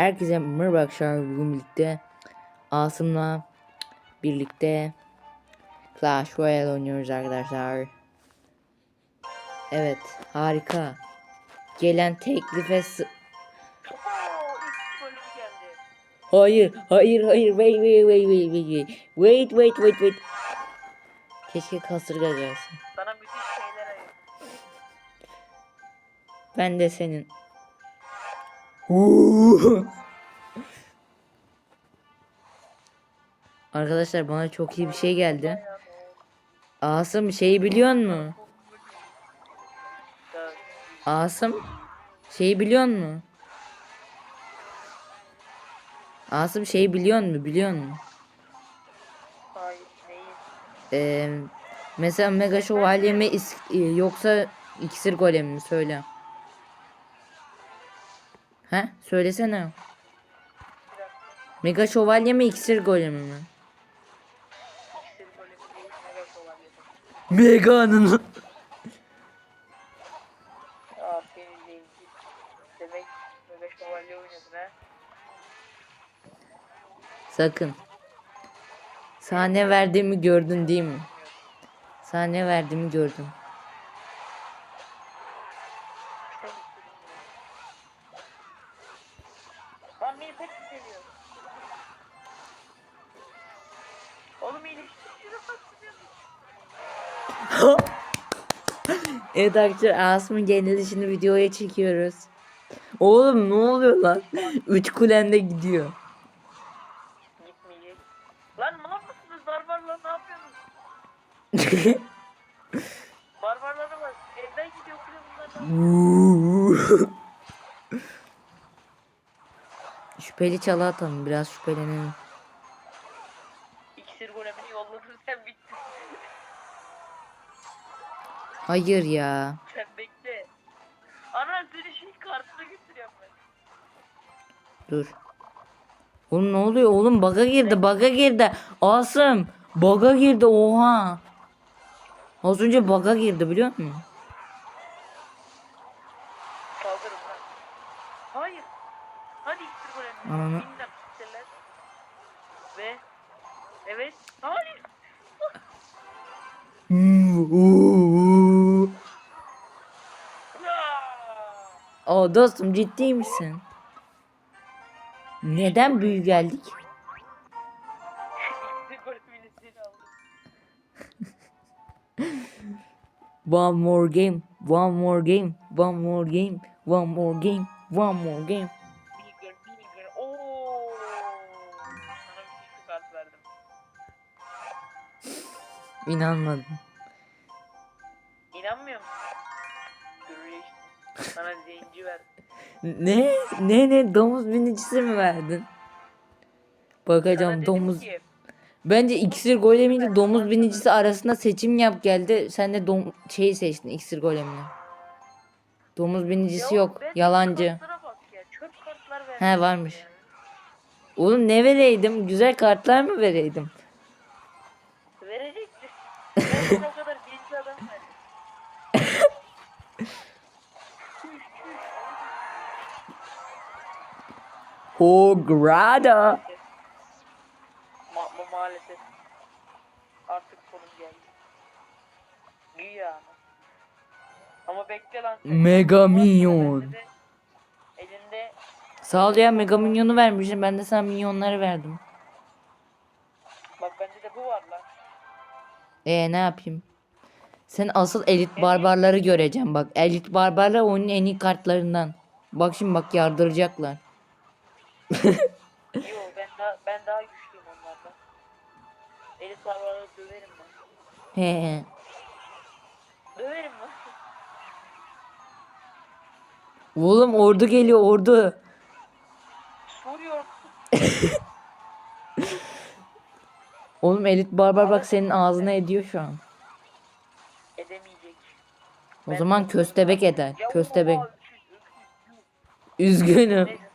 Herkese merhaba arkadaşlar. Bugün birlikte Asım'la birlikte Clash Royale oynuyoruz arkadaşlar. Evet, harika. Gelen teklife Hayır, hayır, hayır. Wait, wait, wait, wait, wait, wait. Wait, wait, wait, wait. Keşke kasırga gelsin. Sana müthiş şeyler ayırdım. Ben de senin. Arkadaşlar bana çok iyi bir şey geldi. Asım şeyi biliyor mu? Asım şeyi biliyor mu? Asım şeyi biliyor mu? Biliyor mu? Ee, mesela Mega Şövalye mi e, yoksa iksir golem mi? Söyle. He? Söylesene. Mega şövalye mi iksir golemi mi? Mega'nın. Sakın. Sahne verdiğimi gördün değil mi? Sahne verdiğimi gördün. Pek seviyor. Oğlum bak. Evet arkadaşlar Asım'ın yenilişini videoya çekiyoruz. Oğlum ne oluyor lan? Üç kulende gidiyor. Gitmeyecek. Lan mal mısınız? Barbarlar ne yapıyorsunuz? Barbarlara bak. Evden gidiyor bunlar. Şüpheli çalı atalım biraz şüphelenelim. İksir golemini yolladın sen bittin. Hayır ya. Sen bekle. Ana seni şey kartına götürüyorum ben. Dur. Oğlum ne oluyor oğlum baga girdi baga girdi. Asım baga girdi oha. Az önce baga girdi biliyor musun? Kaldırın lan. Hayır. Hadi iksir golemini. Ananı-. Ve evet. Hayır. O dostum ciddi misin? Neden büyü geldik? One more game, one more game, one more game, one more game, one more game. İnanmadım. İnanmıyor musun? Sana zenci verdim. Ne? Ne ne domuz binicisi mi verdin? Bakacağım domuz. ki, Bence iksir golemiyle domuz binicisi arasında seçim yap geldi. Sen de dom şeyi seçtin iksir golemini. Domuz binicisi ya yok. Yalancı. ya, He varmış. yani. Oğlum ne vereydim? Güzel kartlar mı vereydim? Verecekti. Ben sana o kadar genç adam verdim. Çüş, çüş. O grada. Ma ma maalesef. Artık sonum geldi. Güya. Ama bekle lan. Mega Minyon. Elinde, Sağ ol ya mega minyonu vermişsin. Ben de sana minyonları verdim. bak bende de bu var lan. E ne yapayım? Sen asıl elit barbarları göreceğim bak. Elit barbarlar oyunun en iyi kartlarından. Bak şimdi bak yardıracaklar. Yo ben daha ben daha güçlüyüm onlardan. Elit barbarları döverim ben. He he. Döverim lan. Oğlum ordu geliyor ordu. Soruyor. Oğlum elit barbar bak senin ağzına ediyor şu an. Edemeyecek. O zaman köstebek eder. Köstebek. Üzgünüm.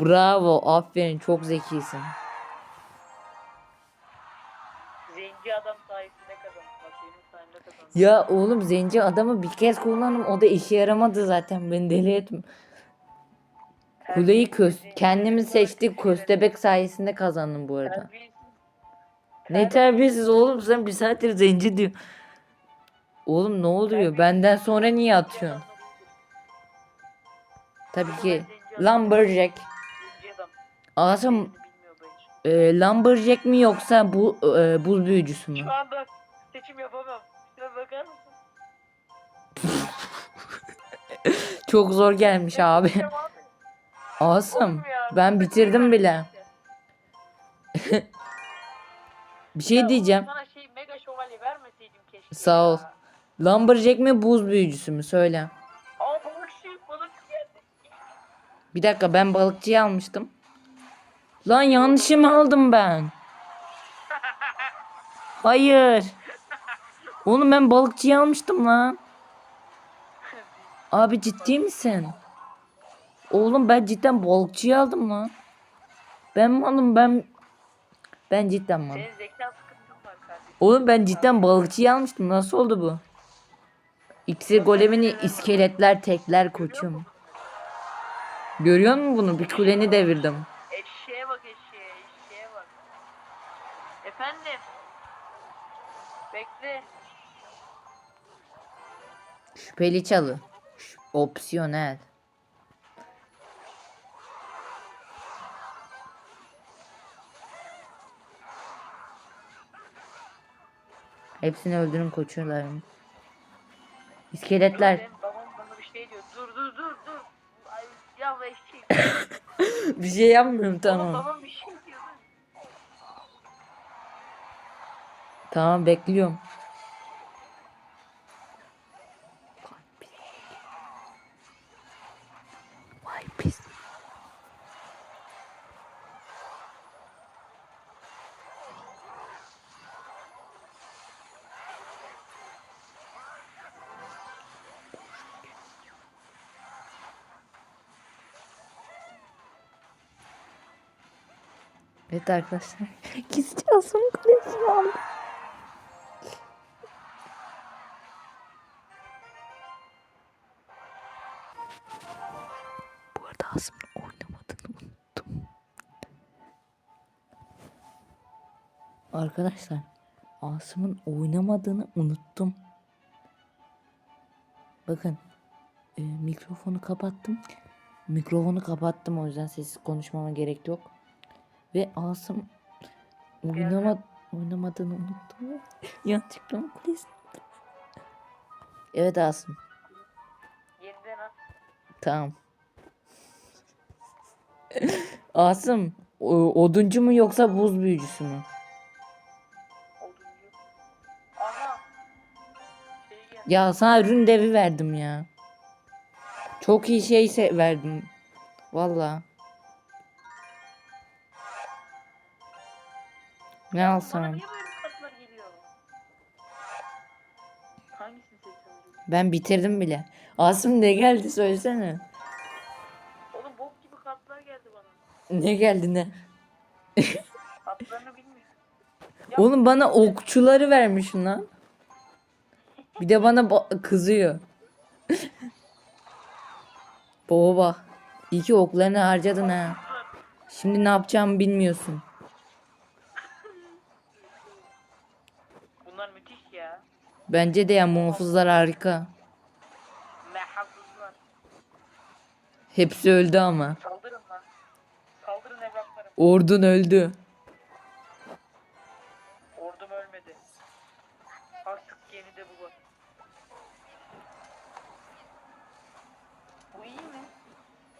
Bravo. Aferin. Çok zekisin. Zenci adam sayesinde kazandım. Bak benim sayemde kazandım. Ya oğlum zenci adamı bir kez kullandım o da işe yaramadı zaten beni deli etme. Kuleyi kös kendimiz seçtik köstebek sayesinde kazandım bu arada. Ne terbiyesiz oğlum sen bir saattir zenci diyor. Oğlum ne oluyor? Benden sonra niye atıyorsun? Tabii ki Lumberjack. Asım işi. e, Lumberjack mi yoksa bu e, buz büyücüsü mü? Şu anda seçim yapamam. Şuna bakar mısın? Çok zor gelmiş abi. Asım ben bitirdim bile. Bir şey diyeceğim. Sana şey mega şövalye vermeseydim keşke. Sağ ol. ya. Lumberjack mi buz büyücüsü mü? Söyle. Aa balıkçı balıkçı geldi. Bir dakika ben balıkçıyı almıştım. Lan yanlışımı aldım ben. Hayır. Oğlum ben balıkçıyı almıştım lan. Abi ciddi misin? Oğlum ben cidden balıkçıyı aldım lan. Ben malım ben ben cidden var kardeşim. Oğlum ben cidden balıkçıyı almıştım. Nasıl oldu bu? İksir golemini iskeletler tekler koçum. Görüyor musun bunu? Bir kuleni devirdim. Şüpheli çalı. Ş- Opsiyonel. Hepsini öldürün koçularım. İskeletler. Babam bana bir şey diyor. Dur dur dur dur. Ay ya eşek. bir şey yapmıyorum tamam. babam bir şey diyor. Tamam bekliyorum. Evet arkadaşlar. Gizli Asım Kulesi'ni aldım. Bu arada Asım'ın oynamadığını unuttum. Arkadaşlar Asım'ın oynamadığını unuttum. Bakın e, mikrofonu kapattım. Mikrofonu kapattım o yüzden sessiz konuşmama gerek yok. Ve Asım oynama, oynamadığını unuttum. Yanlışlıkla kulesini aldım. Evet Asım. Yeniden at. Tamam. Asım, o- oduncu mu yoksa buz büyücüsü mü? Oduncu. Şey. Ya sana ürün devi verdim ya. Çok iyi şey se- verdim. Valla. Ne Bana alsam? niye böyle kartlar geliyor? Hangisini acaba? Ben bitirdim bile. Asım ne geldi söylesene. Oğlum bok gibi kartlar geldi bana. Ne geldi ne? Kartlarını bilmiyorum. Oğlum bana okçuları vermiş lan. Bir de bana ba- kızıyor. Baba. İyi ki oklarını harcadın ha. Şimdi ne yapacağımı bilmiyorsun. Bence de ya muhafızlar harika. Mehafızlar. Hepsi öldü ama. Saldırın lan. Saldırın evlatlarım. Ordun öldü. Ordum ölmedi. Artık yenide bu var. Bu iyi mi?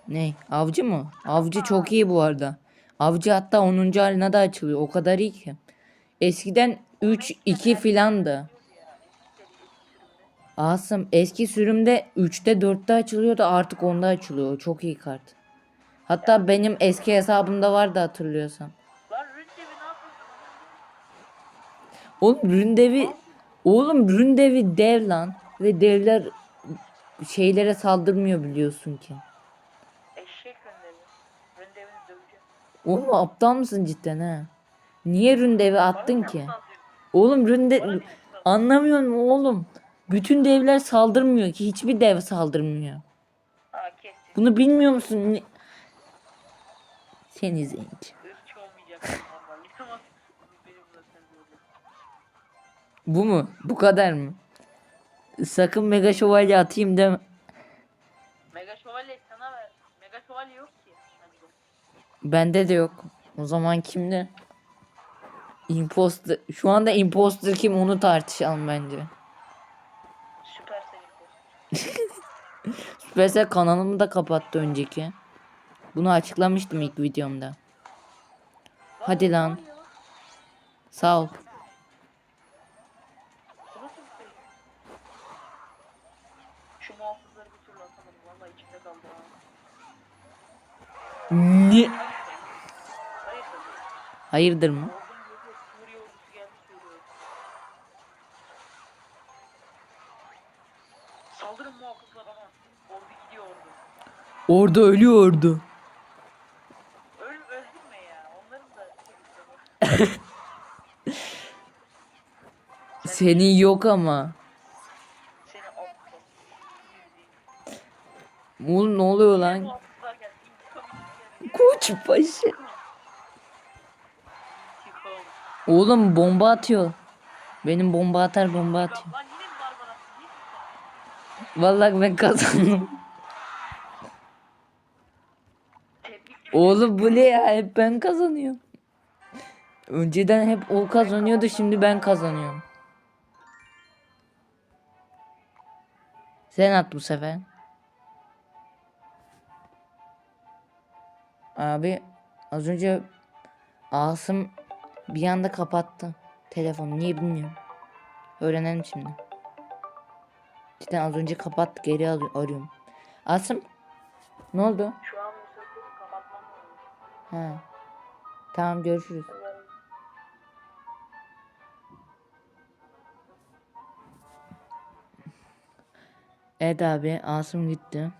Ne? Avcı mı? Avcı çok iyi bu arada. Avcı hatta 10. haline de açılıyor. O kadar iyi ki. Eskiden 3 2 filandı. Asım eski sürümde 3'te 4'te açılıyordu artık onda açılıyor. Çok iyi kart. Hatta benim eski hesabımda vardı hatırlıyorsan. Lan Ründevi ne yapıyorsun? Oğlum Ründevi Oğlum Ründevi dev lan ve devler şeylere saldırmıyor biliyorsun ki. Eşek Ründevi. Ründevini döveceğim. Oğlum aptal mısın cidden ha? Niye Ründevi attın Bana ki? Oğlum Ründe anlamıyor musun oğlum? Bütün devler saldırmıyor ki. Hiçbir dev saldırmıyor. Kesin. Bunu bilmiyor musun? Ne- Seni zenci. Irkçı olmayacak. Normal. Ama benim zaten böyle. Bu mu? Bu kadar mı? Sakın mega şövalye atayım deme. Mega şövalye sana ver. Mega şövalye yok ki. Bende. Bende de yok. O zaman kimde? Imposter. Şu anda imposter kim onu tartışalım bence. Süpersel kanalımı da kapattı önceki. Bunu açıklamıştım ilk videomda. Hadi lan. Sağ ol. Bu nasıl bir? Şu muhafızları bir türlü atamadım. Valla içimde kaldı ha. Ne? Hayırdır mı? Orada ölüyordu. Öl, öldürme ya. Onların da çocukları var. Senin yok ama. Seni. Oğlum ne oluyor lan? Geldi. Koç başı. İntikam. Oğlum bomba atıyor. Benim bomba atar bomba atıyor. Lan yine mi Barbaras? Niye sen? Vallahi ben kazandım. Oğlum bu ne ya? Hep ben kazanıyorum. Önceden hep o kazanıyordu şimdi ben kazanıyorum. Sen at bu sefer. Abi az önce Asım bir anda kapattı telefonu. Niye bilmiyorum. Öğrenelim şimdi. Cidden az önce kapattı geri arıyorum. Asım ne oldu? Ha. Tamam görüşürüz. Evet abi Asım gitti.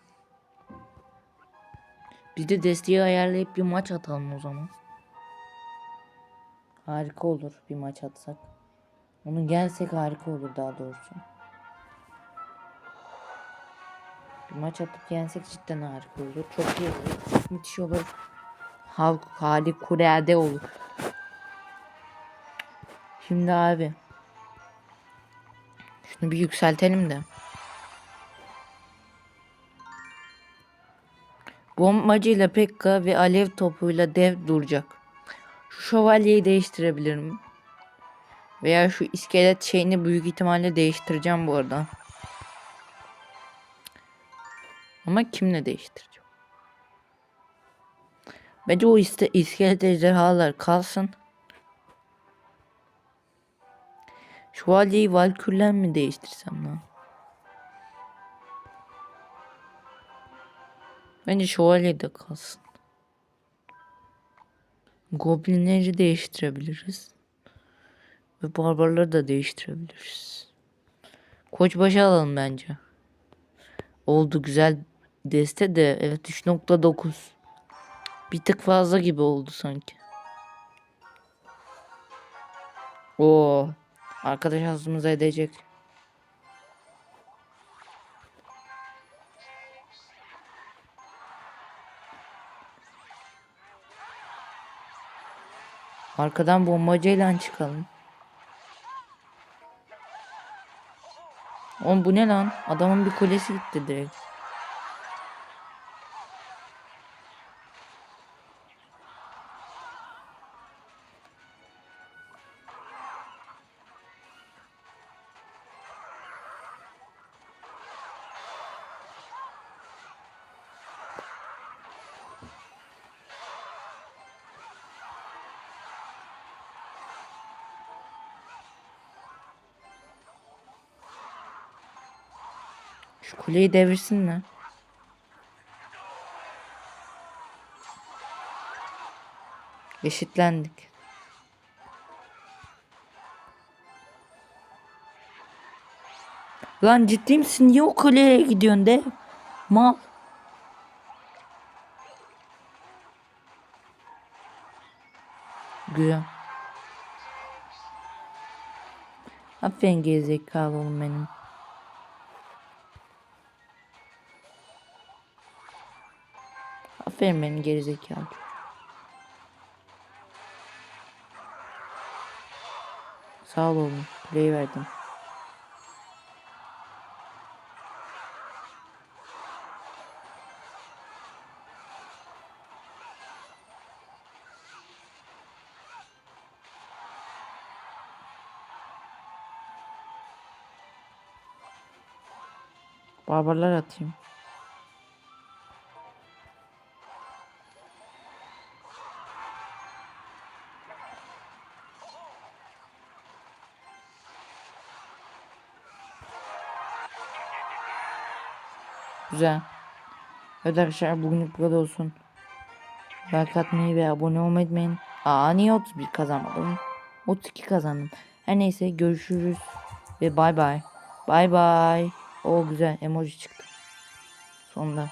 Biz de desteği ayarlayıp bir maç atalım o zaman. Harika olur bir maç atsak. Onu gelsek harika olur daha doğrusu. Bir maç atıp gelsek cidden harika olur. Çok iyi olur. Müthiş olur. Harikulade olur. Şimdi abi. Şunu bir yükseltelim de. Bombacıyla Pekka ve alev topuyla dev duracak. Şu şövalyeyi değiştirebilirim. Veya şu iskelet şeyini büyük ihtimalle değiştireceğim bu arada. Ama kimle değiştireceğim? Bence o iste iskelet ejderhalar kalsın. Şövalyeyi Valkürlen mi değiştirsem lan? Bence şövalye de kalsın. Goblinleri değiştirebiliriz. Ve barbarları da değiştirebiliriz. Koçbaşı alalım bence. Oldu güzel deste de evet 3.9. Bir tık fazla gibi oldu sanki. Oo. Arkadaş ağzımıza edecek. Arkadan bombacıyla çıkalım. Oğlum bu ne lan? Adamın bir kulesi gitti direkt. Şu kuleyi devirsinler. Eşitlendik. Lan ciddi misin? Niye o kuleye gidiyorsun de? Mal. Güzel. Aferin gerizekalı oğlum benim. Aferin benim gerizekalı. Sağ ol oğlum. Play verdim. Barbarlar atayım. Güzel. Evet arkadaşlar bugünlük bu kadar olsun. Like atmayı ve abone olmayı unutmayın. Aa niye 31 kazanmadım? 32 kazandım. Her neyse görüşürüz. Ve bay bay. Bay bay. O güzel emoji çıktı. Sonunda.